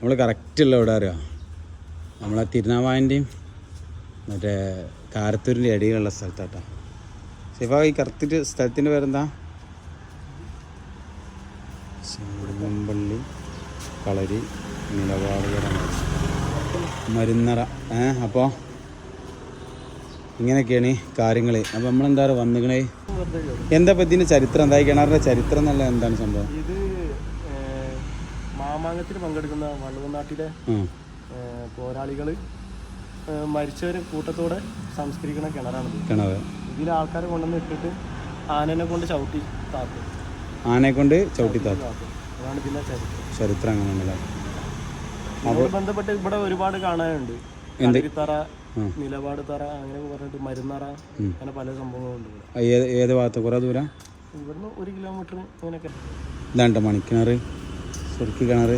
നമ്മൾ കറക്റ്റുള്ള എവിടെ അറിയാം? നമ്മളെ തിരുനാവായന്റെയും മറ്റേ കാരത്തൂരിന്റെ ഇടയിലുള്ള സ്ഥലത്താട്ടോ. ശിവ ഈ കറക്റ്റ് സ്ഥലത്തിന്റെ പേരെന്താ? ചെമ്പള്ളി കളരി നിലപാടുകരമാണ് മരുന്നറ. ഏ അപ്പോൾ ഇങ്ങനെയൊക്കെയാണ് കാര്യങ്ങൾ അപ്പോൾ നമ്മളെന്താ പറയുക വന്നിക്കണേ? എന്താ ഇപ്പം ഇതിന്റെ ചരിത്രം? എന്താ കിണറിന്റെ ചരിത്രം എന്നുള്ള എന്താണ് സംഭവം? മാമാങ്കത്തിൽ പങ്കെടുക്കുന്ന വള്ളുവനാട്ടിലെ നാട്ടിലെ പോരാളികൾ മരിച്ചവരെ കൂട്ടത്തോടെ സംസ്കരിക്കുന്ന കിണറാണ് കിണർ ഇതിൽ ആൾക്കാരെ കൊണ്ടുവന്ന് ഇട്ടിട്ട് ആനനെ കൊണ്ട് ചവിട്ടി താക്കും. ആനയെ കൊണ്ട് ചവിട്ടി താക്കും. അതാണ് ഇതിന്റെ ചരിത്രം. ചരിത്രം അങ്ങനെയാണല്ലേ? ഇതിനോട് ബന്ധപ്പെട്ട് ഇവിടെ ഒരുപാട് കാണാനുണ്ട്? തറ നിലപാട് തറ അങ്ങനെ പറഞ്ഞിട്ട് മരുന്നറ അങ്ങനെ പല സംഭവങ്ങളുണ്ട് ഏത് ഭാഗത്ത്? കുറേ ദൂരം? ഇവിടുന്ന് ഒരു കിലോമീറ്റർ ഇങ്ങനെയൊക്കെ. ഇതാണ്ട് മണിക്കിണർ ശരിക്ക് കിണർ